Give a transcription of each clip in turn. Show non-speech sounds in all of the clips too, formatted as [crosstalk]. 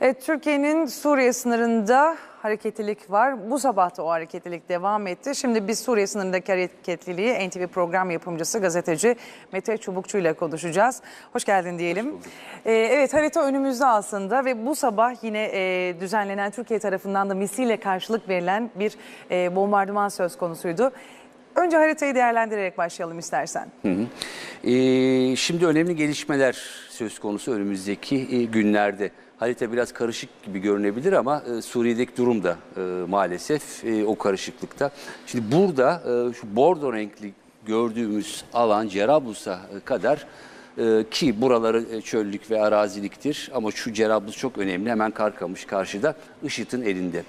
Evet, Türkiye'nin Suriye sınırında hareketlilik var. Bu sabah da o hareketlilik devam etti. Şimdi biz Suriye sınırındaki hareketliliği NTV program yapımcısı gazeteci Mete Çubukçu ile konuşacağız. Hoş geldin diyelim. Ee, evet harita önümüzde aslında ve bu sabah yine e, düzenlenen Türkiye tarafından da misille karşılık verilen bir e, bombardıman söz konusuydu. Önce haritayı değerlendirerek başlayalım istersen. Ee, şimdi önemli gelişmeler söz konusu önümüzdeki e, günlerde. Harita biraz karışık gibi görünebilir ama e, Suriye'deki durum da e, maalesef e, o karışıklıkta. Şimdi burada e, şu bordo renkli gördüğümüz alan Cerablus'a kadar e, ki buraları e, çöllük ve araziliktir ama şu Cerablus çok önemli hemen Karkamış karşıda IŞİD'in elinde.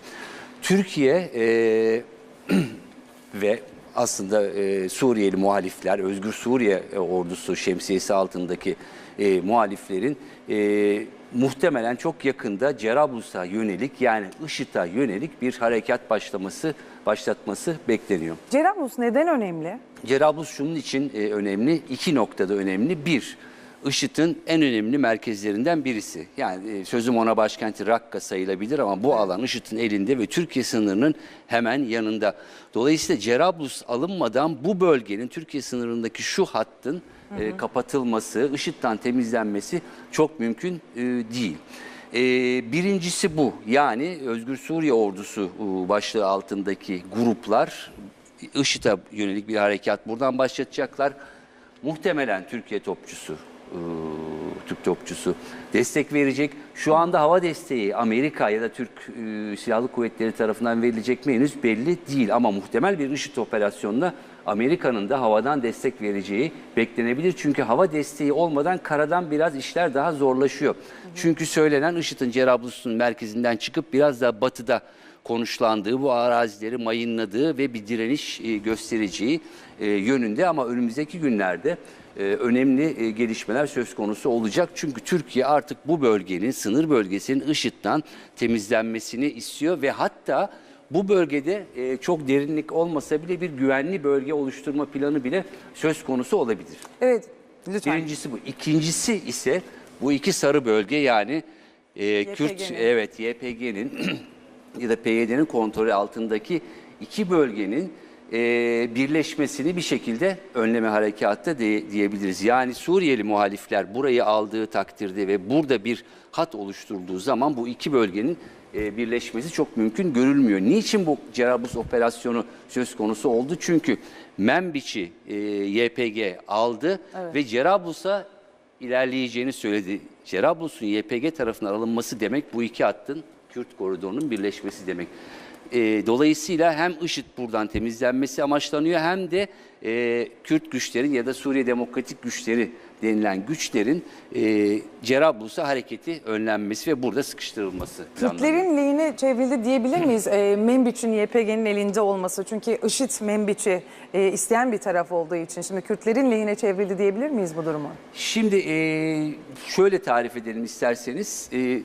Türkiye e, [clears throat] ve aslında e, Suriyeli muhalifler, Özgür Suriye e, ordusu şemsiyesi altındaki e, muhaliflerin e, muhtemelen çok yakında Cerablus'a yönelik yani IŞİD'e yönelik bir harekat başlaması başlatması bekleniyor. Cerablus neden önemli? Cerablus şunun için e, önemli, iki noktada önemli. Bir, IŞİD'in en önemli merkezlerinden birisi. Yani e, sözüm ona başkenti Rakka sayılabilir ama bu alan IŞİD'in elinde ve Türkiye sınırının hemen yanında. Dolayısıyla Cerablus alınmadan bu bölgenin Türkiye sınırındaki şu hattın e, kapatılması, IŞİD'den temizlenmesi çok mümkün e, değil. Birincisi bu. Yani Özgür Suriye Ordusu başlığı altındaki gruplar IŞİD'e yönelik bir harekat buradan başlatacaklar. Muhtemelen Türkiye topçusu, Türk topçusu destek verecek. Şu anda hava desteği Amerika ya da Türk e, Silahlı Kuvvetleri tarafından verilecek mi henüz belli değil. Ama muhtemel bir IŞİD operasyonuna Amerika'nın da havadan destek vereceği beklenebilir. Çünkü hava desteği olmadan karadan biraz işler daha zorlaşıyor. Çünkü söylenen IŞİD'in Cerablus'un merkezinden çıkıp biraz daha batıda konuşlandığı, bu arazileri mayınladığı ve bir direniş e, göstereceği e, yönünde ama önümüzdeki günlerde e, önemli e, gelişmeler söz konusu olacak. Çünkü Türkiye artık bu bölgenin, sınır bölgesinin IŞİD'den temizlenmesini istiyor ve hatta bu bölgede e, çok derinlik olmasa bile bir güvenli bölge oluşturma planı bile söz konusu olabilir. Evet, lütfen. Birincisi bu. İkincisi ise bu iki sarı bölge yani e, Kürt evet YPG'nin [clears throat] ya da PYD'nin kontrolü altındaki iki bölgenin e, birleşmesini bir şekilde önleme harekatı de, diyebiliriz. Yani Suriyeli muhalifler burayı aldığı takdirde ve burada bir hat oluşturulduğu zaman bu iki bölgenin e, birleşmesi çok mümkün görülmüyor. Niçin bu Cerablus operasyonu söz konusu oldu? Çünkü Membiç'i e, YPG aldı ve Cerablus'a ilerleyeceğini söyledi. Cerablus'un YPG tarafından alınması demek bu iki hattın Kürt koridorunun birleşmesi demek. E, dolayısıyla hem IŞİD buradan temizlenmesi amaçlanıyor hem de e, Kürt güçlerin ya da Suriye Demokratik Güçleri denilen güçlerin e, Cerablus'a hareketi önlenmesi ve burada sıkıştırılması. Kürtlerin lehine çevrildi diyebilir miyiz? [laughs] E, Membiç'in YPG'nin elinde olması. Çünkü IŞİD Membiç'i e, isteyen bir taraf olduğu için. Şimdi Kürtlerin lehine çevrildi diyebilir miyiz bu durumu? Şimdi e, şöyle tarif edelim isterseniz. E,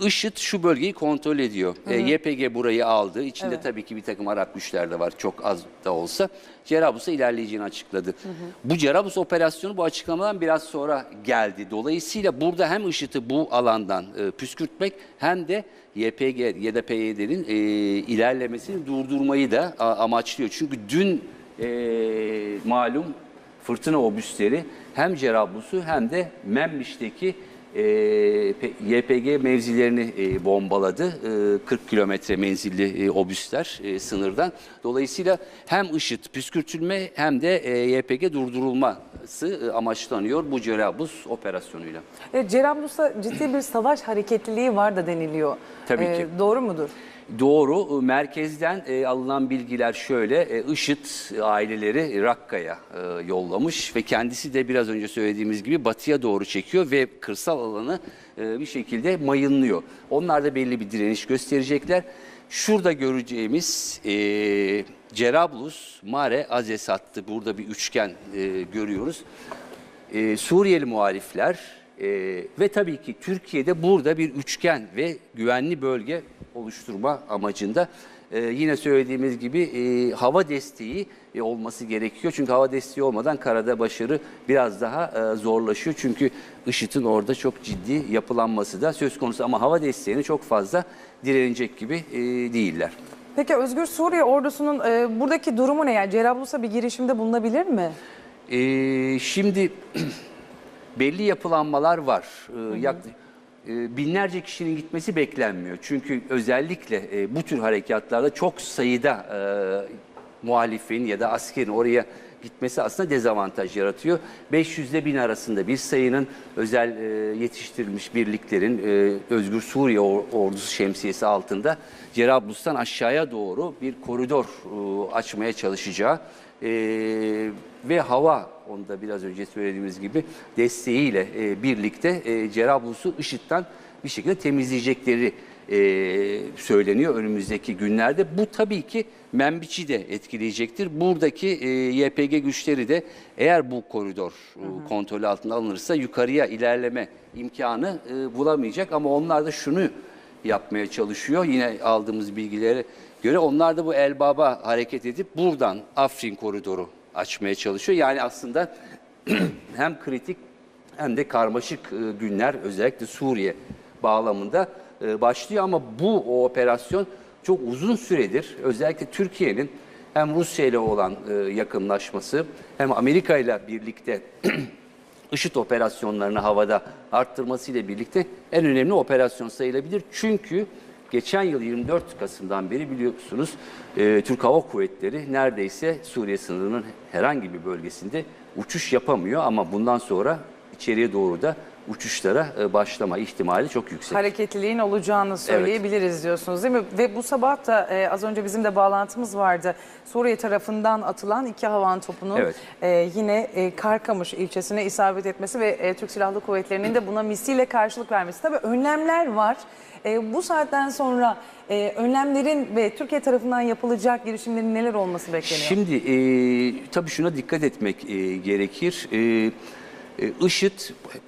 IŞİD şu bölgeyi kontrol ediyor. E, YPG burayı aldı. İçinde Evet. tabii ki bir takım Arap güçler de var çok az da olsa. Cerablus'a ilerleyeceğini açıkladı. Bu Cerablus operasyonu bu açıklamadan biraz sonra geldi. Dolayısıyla burada hem IŞİD'i bu alandan e, püskürtmek hem de YPG ya da PYD'nin e, ilerlemesini durdurmayı da a, amaçlıyor. Çünkü dün e, malum fırtına obüsleri hem Cerablus'u hem de Memmiş'teki YPG mevzilerini e, bombaladı. E, 40 kilometre menzilli e, obüsler e, sınırdan. Dolayısıyla hem IŞİD püskürtülme hem de YPG durdurulması amaçlanıyor bu Cerablus operasyonuyla. Evet, Cerablus'ta ciddi bir savaş hareketliliği var da deniliyor. Tabii E, ki. Doğru mudur? Doğru. Merkezden e, alınan bilgiler şöyle. E, IŞİD aileleri Rakka'ya e, yollamış ve kendisi de biraz önce söylediğimiz gibi batıya doğru çekiyor ve kırsal alanı e, bir şekilde mayınlıyor. Onlar da belli bir direniş gösterecekler. Şurada göreceğimiz e, Cerablus, Mare, Azes hattı burada bir üçgen e, görüyoruz. E, Suriyeli muhalifler e, ve tabii ki Türkiye'de burada bir üçgen ve güvenli bölge oluşturma amacında e, yine söylediğimiz gibi e, hava desteği e, olması gerekiyor. Çünkü hava desteği olmadan karada başarı biraz daha e, zorlaşıyor. Çünkü IŞİD'in orada çok ciddi yapılanması da söz konusu ama hava desteğini çok fazla direnecek gibi e, değiller. Peki Özgür Suriye ordusunun e, buradaki durumu ne? Yani Cerablus'a bir girişimde bulunabilir mi? Ee, şimdi [clears throat] belli yapılanmalar var. Ee, e, binlerce kişinin gitmesi beklenmiyor. Çünkü özellikle e, bu tür harekatlarda çok sayıda e, muhalifin ya da askerin oraya gitmesi aslında dezavantaj yaratıyor. 500 ile 1000 arasında bir sayının özel e, yetiştirilmiş birliklerin e, Özgür Suriye Or- Ordusu şemsiyesi altında Cerablus'tan aşağıya doğru bir koridor e, açmaya çalışacağı e, ve hava onu da biraz önce söylediğimiz gibi desteğiyle e, birlikte e, Cerablus'u IŞİD'den bir şekilde temizleyecekleri e, söyleniyor önümüzdeki günlerde. Bu tabii ki Menbiç'i de etkileyecektir. Buradaki e, YPG güçleri de eğer bu koridor e, kontrolü altına alınırsa yukarıya ilerleme imkanı e, bulamayacak ama onlar da şunu yapmaya çalışıyor. Yine aldığımız bilgilere göre onlar da bu Elbab'a hareket edip buradan Afrin koridoru açmaya çalışıyor. Yani aslında [clears throat] hem kritik hem de karmaşık e, günler özellikle Suriye bağlamında e, başlıyor ama bu o operasyon çok uzun süredir özellikle Türkiye'nin hem Rusya ile olan e, yakınlaşması hem Amerika ile birlikte [clears throat] IŞİD operasyonlarını havada arttırmasıyla birlikte en önemli operasyon sayılabilir. Çünkü geçen yıl 24 Kasım'dan beri biliyorsunuz e, Türk Hava Kuvvetleri neredeyse Suriye sınırının herhangi bir bölgesinde uçuş yapamıyor. Ama bundan sonra içeriye doğru da uçuşlara e, başlama ihtimali çok yüksek. Hareketliliğin olacağını söyleyebiliriz diyorsunuz değil mi? Ve bu sabah da e, az önce bizim de bağlantımız vardı. Suriye tarafından atılan iki havan topunun Evet. e, yine e, Karkamış ilçesine isabet etmesi ve e, Türk Silahlı Kuvvetleri'nin de buna misille karşılık vermesi. Tabii önlemler var. E, bu saatten sonra e, önlemlerin ve Türkiye tarafından yapılacak girişimlerin neler olması bekleniyor? Şimdi e, tabii şuna dikkat etmek e, gerekir. E, IŞİD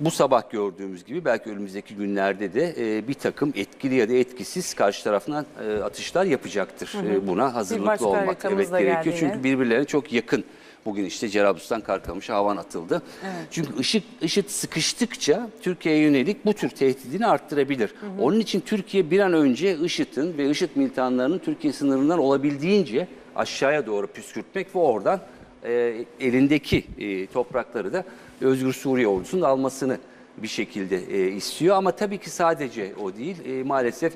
bu sabah gördüğümüz gibi belki önümüzdeki günlerde de e, bir takım etkili ya da etkisiz karşı tarafından e, atışlar yapacaktır. E, buna başka hazırlıklı olmak evet gerekiyor. Çünkü birbirlerine çok yakın. Bugün işte Cerablus'tan Karkamış'a havan atıldı. Çünkü IŞİD, IŞİD sıkıştıkça Türkiye'ye yönelik bu tür tehdidini arttırabilir. Onun için Türkiye bir an önce IŞİD'in ve IŞİD militanlarının Türkiye sınırından olabildiğince aşağıya doğru püskürtmek ve oradan e, elindeki e, toprakları da Özgür Suriye ordusunun almasını bir şekilde e, istiyor. Ama tabii ki sadece o değil. E, maalesef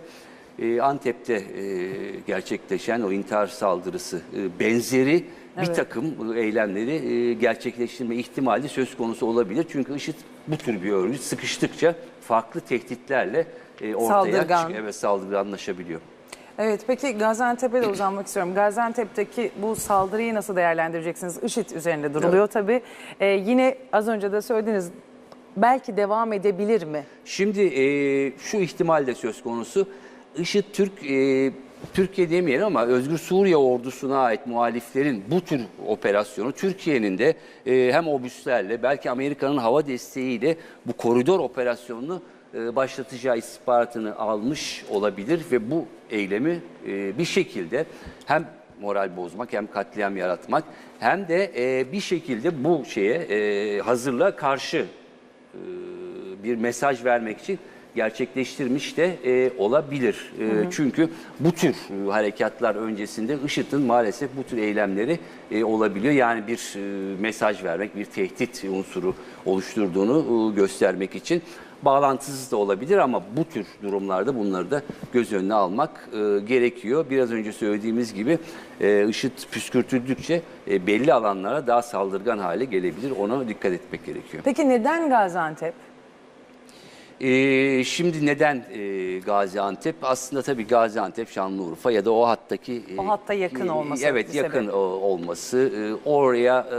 e, Antep'te e, gerçekleşen o intihar saldırısı e, benzeri bir takım eylemleri e, gerçekleştirme ihtimali söz konusu olabilir. Çünkü IŞİD bu tür bir örgüt sıkıştıkça farklı tehditlerle e, ortaya Saldırgan. çıkıyor. Evet saldırganlaşabiliyor. Evet peki Gaziantep'e de uzanmak istiyorum. Gaziantep'teki bu saldırıyı nasıl değerlendireceksiniz? IŞİD üzerinde duruluyor tabii. Ee, yine az önce de söylediğiniz belki devam edebilir mi? Şimdi e, şu ihtimal de söz konusu. IŞİD Türk e, Türkiye demeyelim ama Özgür Suriye ordusuna ait muhaliflerin bu tür operasyonu Türkiye'nin de e, hem obüslerle belki Amerika'nın hava desteğiyle bu koridor operasyonunu başlatacağı istihbaratını almış olabilir ve bu eylemi e, bir şekilde hem moral bozmak hem katliam yaratmak hem de e, bir şekilde bu şeye e, hazırlığa karşı bir mesaj vermek için gerçekleştirmiş de e, olabilir. E, Çünkü bu tür e, harekatlar öncesinde IŞİD'in maalesef bu tür eylemleri e, olabiliyor. Yani bir e, mesaj vermek, bir tehdit unsuru oluşturduğunu e, göstermek için bağlantısız da olabilir ama bu tür durumlarda bunları da göz önüne almak e, gerekiyor. Biraz önce söylediğimiz gibi e, IŞİD püskürtüldükçe e, belli alanlara daha saldırgan hale gelebilir. Ona dikkat etmek gerekiyor. Peki neden Gaziantep? Ee, şimdi neden e, Gaziantep? Aslında tabii Gaziantep, Şanlıurfa ya da o hattaki... e, O hatta yakın e, olması Evet, bir yakın sebep. olması, e, oraya e,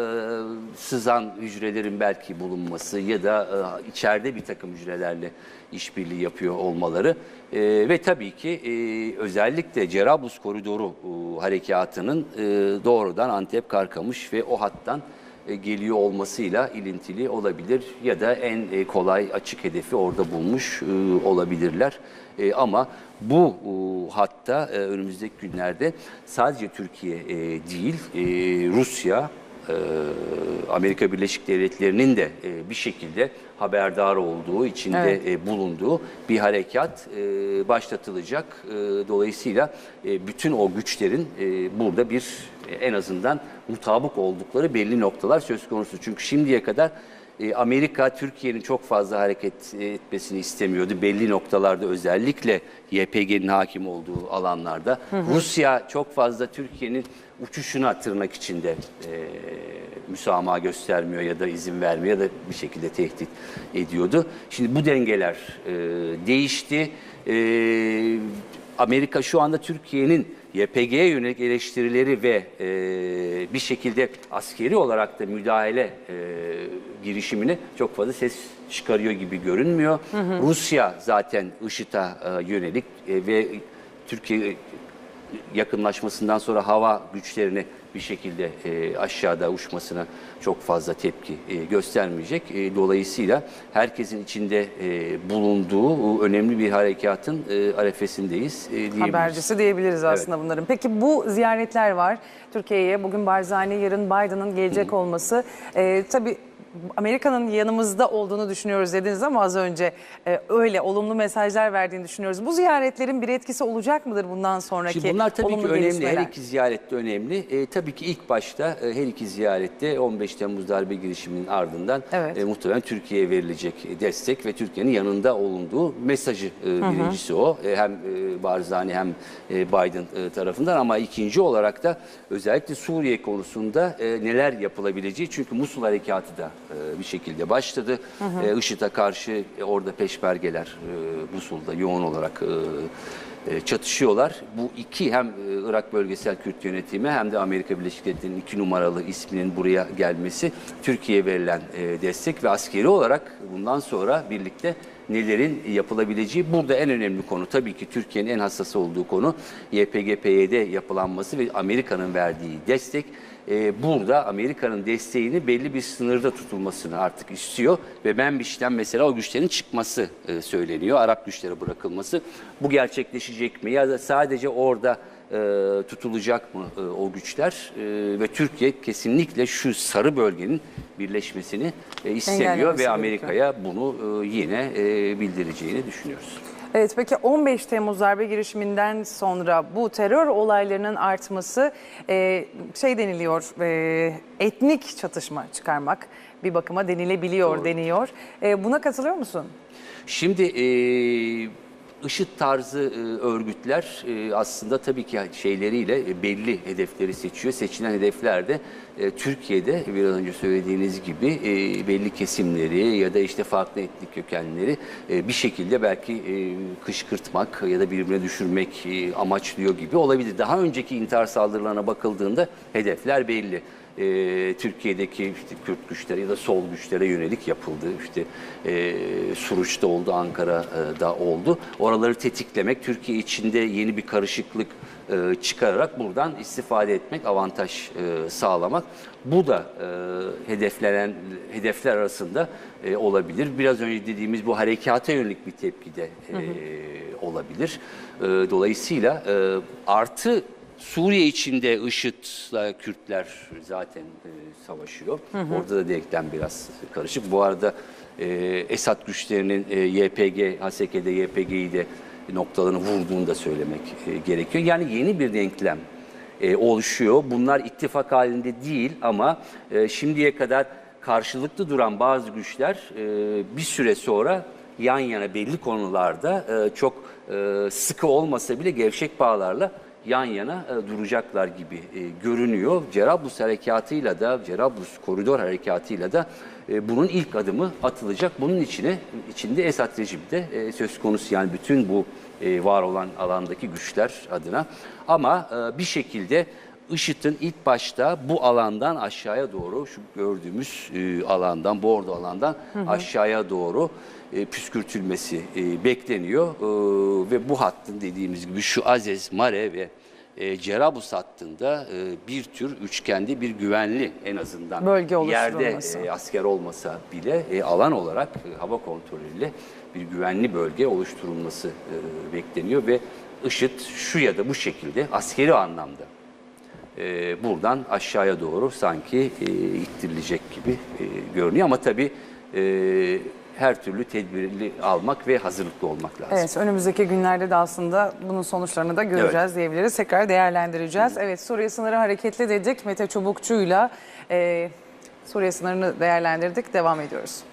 sızan hücrelerin belki bulunması ya da e, içeride bir takım hücrelerle işbirliği yapıyor olmaları E, ve tabii ki e, özellikle Cerablus koridoru e, harekatının e, doğrudan Antep, Karkamış ve o hattan geliyor olmasıyla ilintili olabilir ya da en e, kolay açık hedefi orada bulmuş e, olabilirler. E, Ama bu e, hatta e, önümüzdeki günlerde sadece Türkiye e, değil e, Rusya, e, Amerika Birleşik Devletleri'nin de e, bir şekilde haberdar olduğu, içinde Evet. e, bulunduğu bir harekat e, başlatılacak. E, Dolayısıyla e, bütün o güçlerin e, burada bir e, en azından mutabık oldukları belli noktalar söz konusu. Çünkü şimdiye kadar e, Amerika Türkiye'nin çok fazla hareket etmesini istemiyordu. Belli noktalarda özellikle YPG'nin hakim olduğu alanlarda. Rusya çok fazla Türkiye'nin uçuşuna tırnak içinde e, müsamaha göstermiyor ya da izin vermiyor ya da bir şekilde tehdit ediyordu. Şimdi bu dengeler e, değişti. E, Amerika şu anda Türkiye'nin YPG'ye yönelik eleştirileri ve e, bir şekilde askeri olarak da müdahale e, girişimini çok fazla ses çıkarıyor gibi görünmüyor. Rusya zaten IŞİD'e yönelik e, ve Türkiye yakınlaşmasından sonra hava güçlerini bir şekilde e, aşağıda uçmasına çok fazla tepki e, göstermeyecek. E, dolayısıyla herkesin içinde e, bulunduğu önemli bir harekatın e, arefesindeyiz e, diyebiliriz. Habercisi diyebiliriz aslında bunların. Peki bu ziyaretler var Türkiye'ye. Bugün Barzani, yarın Biden'ın gelecek olması. Ee, tabii Amerika'nın yanımızda olduğunu düşünüyoruz dediniz ama az önce e, öyle olumlu mesajlar verdiğini düşünüyoruz. Bu ziyaretlerin bir etkisi olacak mıdır bundan sonraki Şimdi bunlar tabii ki olumlu önemli. gelişmeler? Her iki ziyaret de önemli. E, tabii ki ilk başta e, her iki ziyarette 15 Temmuz darbe girişiminin ardından Evet. e, muhtemelen Türkiye'ye verilecek destek ve Türkiye'nin yanında olunduğu mesajı e, birincisi o. E, hem e, Barzani hem e, Biden e, tarafından ama ikinci olarak da özellikle Suriye konusunda e, neler yapılabileceği. Çünkü Musul harekatı da e, bir şekilde başladı. E, IŞİD'e karşı e, orada peşmergeler e, Musul'da yoğun olarak e, e, çatışıyorlar. Bu iki hem e, Irak Bölgesel Kürt Yönetimi hem de Amerika Birleşik Devletleri'nin iki numaralı isminin buraya gelmesi Türkiye'ye verilen e, destek ve askeri olarak bundan sonra birlikte nelerin yapılabileceği burada en önemli konu tabii ki Türkiye'nin en hassas olduğu konu YPG-PYD yapılanması ve Amerika'nın verdiği destek. E, burada Amerika'nın desteğini belli bir sınırda tutulmasını artık istiyor ve Menbiş'ten mesela o güçlerin çıkması e, söyleniyor. Arap güçlere bırakılması. Bu gerçekleşecek mi? Ya da sadece orada e, tutulacak mı e, o güçler? E, ve Türkiye kesinlikle şu sarı bölgenin birleşmesini e, istemiyor ve Amerika'ya bunu e, yine e, bildireceğini düşünüyoruz. Evet peki 15 Temmuz darbe girişiminden sonra bu terör olaylarının artması e, şey deniliyor e, etnik çatışma çıkarmak bir bakıma denilebiliyor deniyor. E, buna katılıyor musun? Şimdi e, IŞİD tarzı e, örgütler e, aslında tabii ki şeyleriyle e, belli hedefleri seçiyor. Seçilen hedefler de Türkiye'de biraz önce söylediğiniz gibi belli kesimleri ya da işte farklı etnik kökenleri bir şekilde belki kışkırtmak ya da birbirine düşürmek amaçlıyor gibi olabilir. Daha önceki intihar saldırılarına bakıldığında hedefler belli e, Türkiye'deki işte Kürt güçlere ya da sol güçlere yönelik yapıldı. İşte e, Suruç'ta oldu, Ankara'da oldu. Oraları tetiklemek, Türkiye içinde yeni bir karışıklık e, çıkararak buradan istifade etmek, avantaj e, sağlamak. Bu da e, hedeflenen hedefler arasında e, olabilir. Biraz önce dediğimiz bu harekata yönelik bir tepki de e, olabilir. E, dolayısıyla e, artı Suriye içinde IŞİD'le Kürtler zaten e, savaşıyor. Orada da denklem biraz karışık. Bu arada e, Esad güçlerinin e, YPG, HSK'de YPG'yi de noktalarını vurduğunu da söylemek e, gerekiyor. Yani yeni bir denklem e, oluşuyor. Bunlar ittifak halinde değil ama e, şimdiye kadar karşılıklı duran bazı güçler e, bir süre sonra yan yana belli konularda e, çok e, sıkı olmasa bile gevşek bağlarla yan yana e, duracaklar gibi e, görünüyor. Cerablus harekatıyla da Cerablus koridor harekatıyla da e, bunun ilk adımı atılacak. Bunun içine içinde Esad rejimi de e, söz konusu yani bütün bu var olan alandaki güçler adına. Ama bir şekilde IŞİD'in ilk başta bu alandan aşağıya doğru şu gördüğümüz e, alandan, bordo alandan aşağıya doğru e, püskürtülmesi e, bekleniyor. E, ve bu hattın dediğimiz gibi şu Azez, Mare ve e, Cerabus hattında e, bir tür üçgende bir güvenli en azından Bölge yerde e, asker olmasa bile e, alan olarak e, hava kontrolüyle bir güvenli bölge oluşturulması e, bekleniyor. Ve IŞİD şu ya da bu şekilde askeri anlamda e, buradan aşağıya doğru sanki e, ittirilecek gibi e, görünüyor ama tabii e, her türlü tedbirli almak ve hazırlıklı olmak lazım. Evet önümüzdeki günlerde de aslında bunun sonuçlarını da göreceğiz diyebiliriz. Tekrar değerlendireceğiz. Evet Suriye sınırı hareketli dedik. Mete Çubukçu'yla e, Suriye sınırını değerlendirdik. Devam ediyoruz.